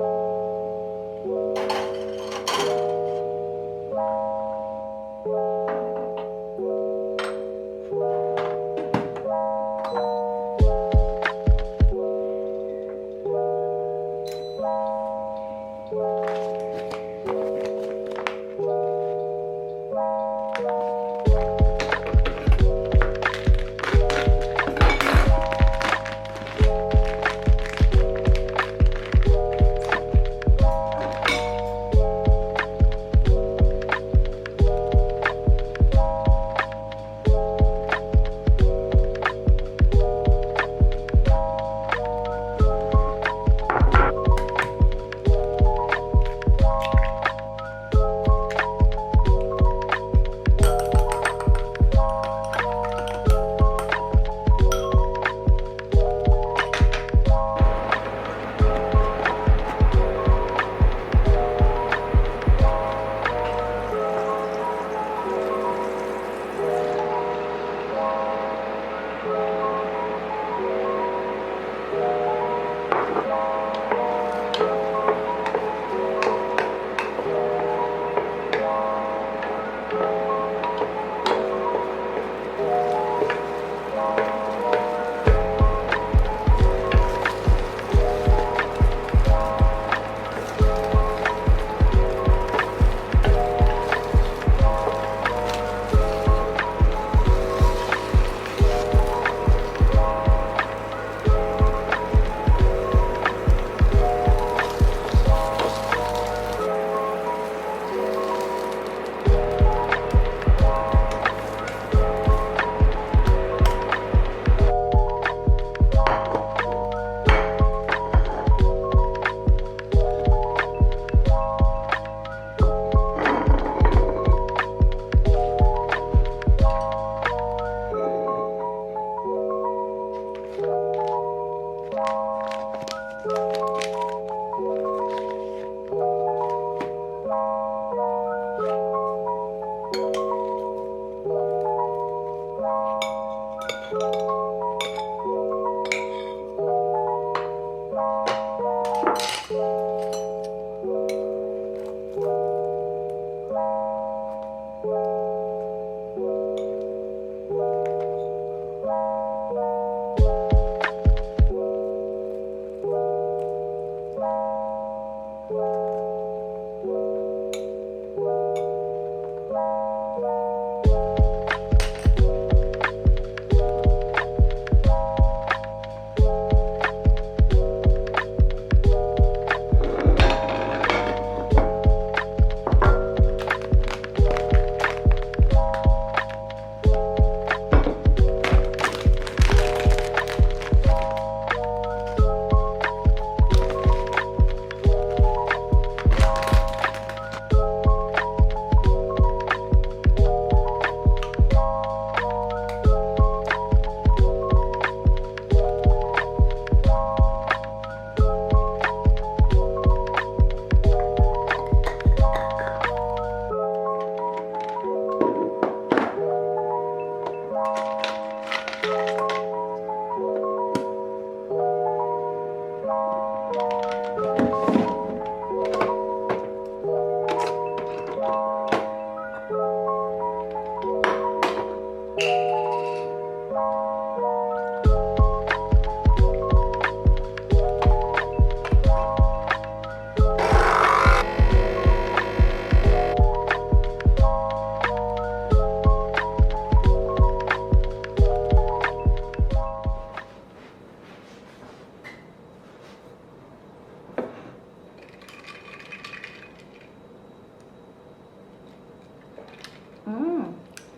อื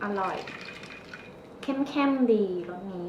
อร่อย เข้มๆดีรสนี้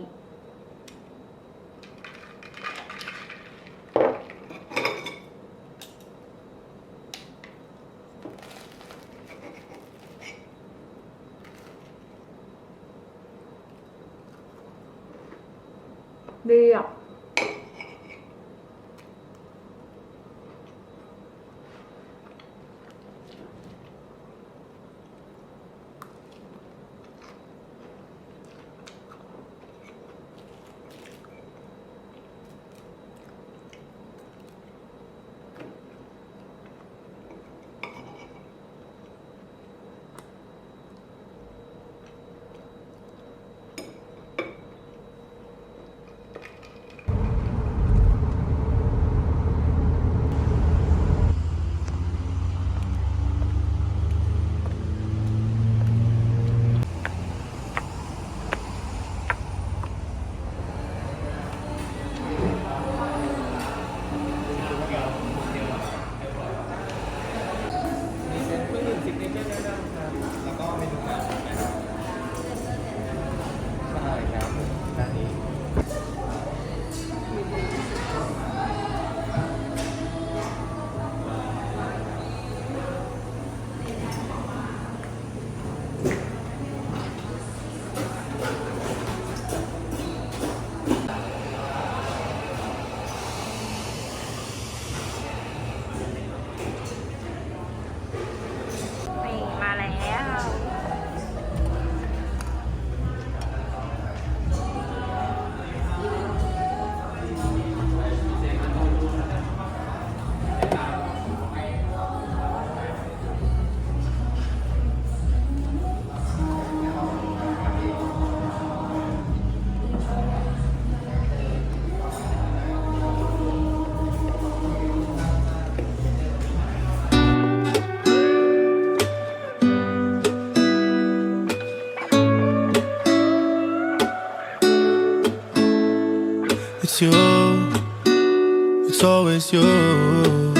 it's always you.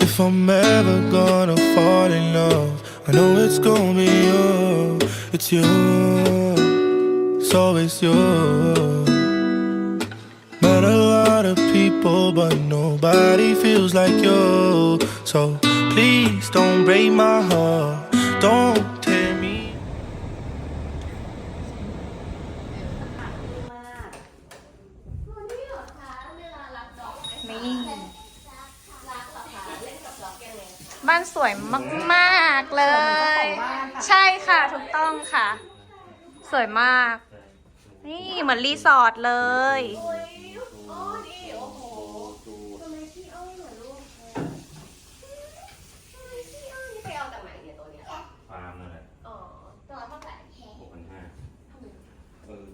If I'm ever gonna fall in love, I know it's gonna be you. It's you. It's always you. Met a lot of people, but nobody feels like you. So please don't break my heart. Don't บ้านสวยมากๆเลย ใช่ค่ะถูกต้องค่ะ สวยมาก นี่เหมือนรีสอร์ทเลยไปเอาจากไหนเนี่ยตัวเนี้ยฟาร์มนั่นแหละอ๋อตัวเท่าไหร่หกพันห้าเออ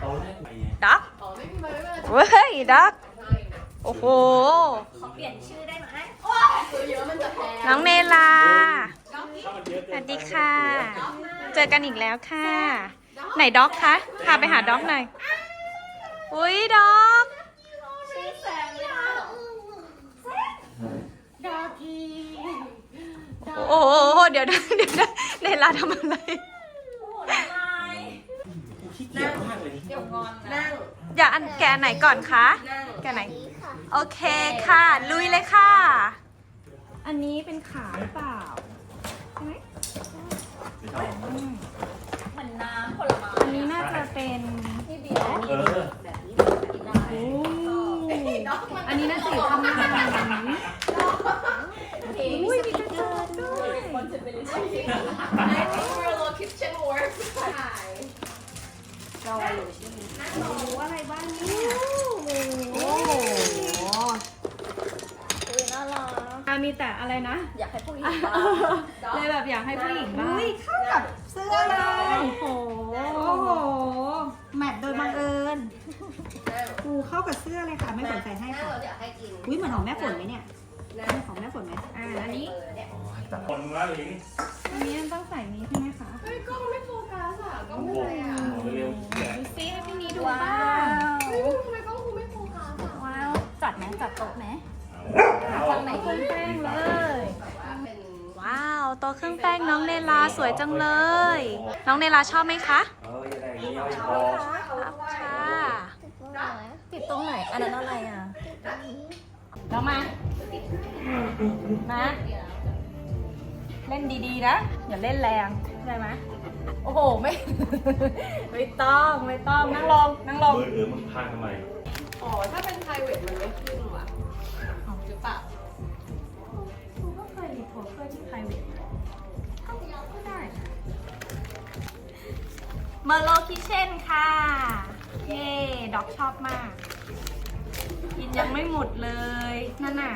โตแรกไปไงด็อกอ๋อไม่มีไม่เป็นไรเว้ยด็อกให้นะโอ้โหคือเยอะมันจะแพง น้องเนลา สวัสดีค่ะ เจอกันอีกแล้วค่ะ ไหนด็อกคะ พาไปหาด็อกหน่อย อุ้ยด็อกชื่อแซมไม่ได้หรอดากีโอ้โห เดี๋ยวนะเดี๋ยวนะเนลาทำอะไร ขี้เกียจมากเลย เดี๋ยวงอนนั่ง อย่าอันแกะไหนก่อนคะ แกะไหน โอเคค่ะ ลุยเลยค่ะ อันนี้เป็นขาหรือเปล่า ใช่ไหม ไม่ชอบ เหมือนน้ำผลไม้ อันนี้น่าจะเป็น ที่เบียร์ เออ แบบนี้กินได้ โอ้อันนี้น่าจะอยู่ข้างหน้าอุ้ยมีกระจกด้วย responsibility I think we're a little kitchen work ถ่ายเราอยู่ที่นี่นั่งรอ โอ้อะไรบ้างเนี่ย โอ้โห คุยน่ารัก อะ มีแต่อะไรนะ อยากให้ผู้หญิงบ้างเลยแบบอยากให้ผู้หญิงบ้างอุ้ยเข้ากับเสื้อเลย โอ้โห โอ้โห แมทโดยบังเอิญกูเข้ากับเสื้อเลยค่ะ ไม่ฝนใส่ให้ถ้าค่ะเราอยากให้กินอุ้ยเหมือนของแม่ฝนไหมเนี่ยนะของแม่ฝนไหมอ่าอันนี้เนี่ยคนแล้วหญิงอันนี้ต้องใส่นี้ใช่ไหมคะเฮ้ยกล้องไม่โฟกัสอะกล้องโอ้เป็นโหไรอะเร็วดูซิให้พี่นี้ดูว้าบ้างวเฮ้ยทำไมกล้องกูไม่โฟกัสอะว้าวจัดไหมจัดโต๊ะไหม เอาจากไหนเครื่องแป้งเลยแบบว่าเป็นว้าวโตัวเครื่องแป้งน้องเนลาสวยจังเลย น้องเนลาชอบไหมคะเออจะได้อย่างนี้เอาอีกพอครับค่ะติดตรงไหนอันนั้นอะไรอะเรามามาเล่นดีๆนะอย่าเล่นแรงได้ไหมโอ้โหไม่ ไม่ต้องไม่ต้องนั่งลงนั่งลงเบอร์เออมึงพาทำไม อ๋อ ถ้าเป็น private มันไม่ขึ้นว่ะ ก็เคยรีโพสต์เพื่อที่ private ก็ได้ เมอร์โลคิเช่นค่ะ เย่ด็อกชอบมาก กินยังไม่หมดเลย นั่นน่ะ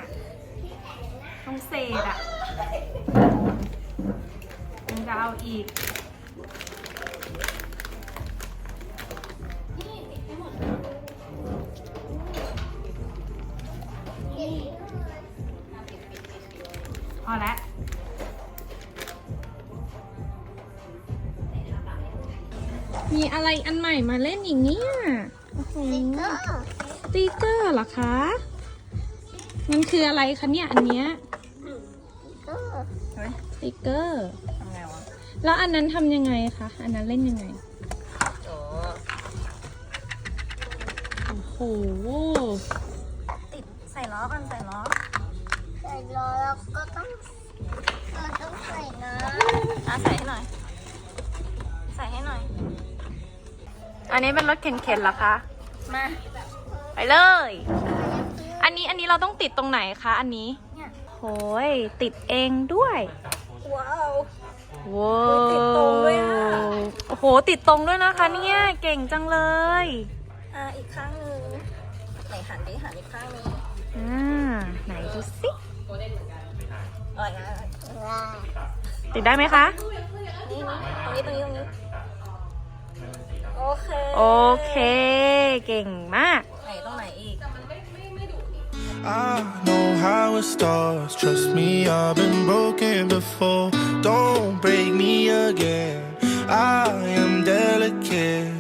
ต้องเศษอะยังจะเอาอีก อะไรอันใหม่มาเล่นอีกเนี่ยโอ้โหสติกเกอร์เหรอคะ มันคืออะไรคะเนี่ยอันเนี้ยสติกเกอร์ทำไงวะแล้วอันนั้นทำยังไงคะ อันนั้นเล่นยังไง โอ้โหติดใส่ล้อกันใส่ล้อใส่ล้อแล้วก็ต้องเราต้องใส่น้อะใส่ให้หน่อย ใส่ให้หน่อย อันนี้เป็นรถเข็นๆเหรอคะ มา ไปเลย อันนี้อันนี้เราต้องติดตรงไหนคะ อันนี้เนี่ยโหยติดเองด้วยว้าวว้าติดตรงด้วยอะโอ้โห ติดตรงด้วยนะคะ เนี่ย เก่งจังเลย อะอีกข้างหนึ่งไหนหันดิหันอีกข้างหนึ่งอ่า ไหนดูสิเอะไรนะำว่าติดได้ไหมคะ นี่นี่ตรงนี้ตรงนี้ตรงนี้โอเค โอเค เก่งมาก ไหนตรงไหนอีก I know how it starts. Trust me, I've been broken before. Don't break me again. I am delicate.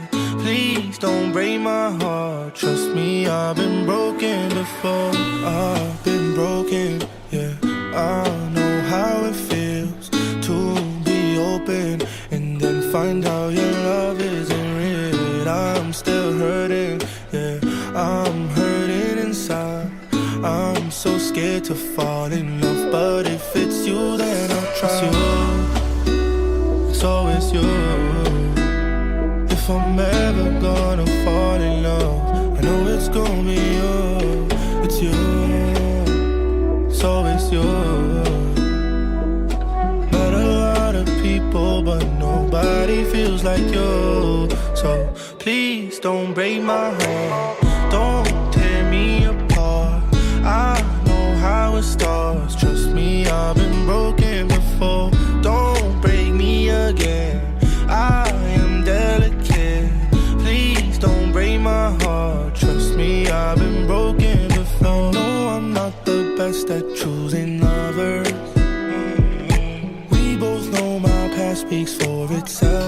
Please don't break my heart. Trust me, I've been broken before. before. I've been broken, yeah. I like you. So please don't break my heart. Don't tear me apart. I know how it starts. Trust me, I've been broken before. Don't break me again. I am delicate. Please don't break my heart. Trust me, I've been broken before. No, I'm not the best at choosing lovers. We both know my past speaks for itself.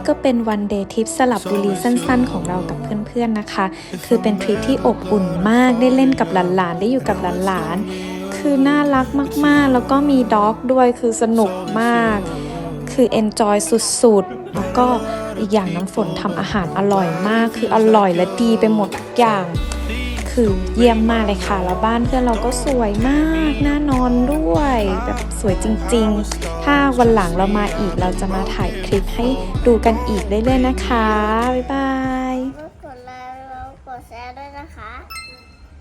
นี่ก็เป็นวันเดย์ทริปสลับบุรีสั้นๆ ของเรากับเพื่อนๆนะคะ คือเป็นทริปที่อบอุ่นมากได้เล่นกับหลานๆ ได้อยู่กับหลานๆ คือน่ารักมากๆ แล้วก็มีด็อกด้วยคือสนุกมาก คือ enjoy สุดๆ แล้วก็อีกอย่างน้ำฝนทำอาหารอร่อยมาก คืออร่อยและดีไปหมดทุกอย่าง คือเยี่ยมมากเลยค่ะ แล้วบ้านเพื่อนเราก็สวยมากน่านอนด้วยแบบสวยจริง ๆ ถ้าวันหลังเรามาอีกเราจะมาถ่ายคลิปให้ดูกันอีกเรื่อยๆนะคะ บ๊ายบาย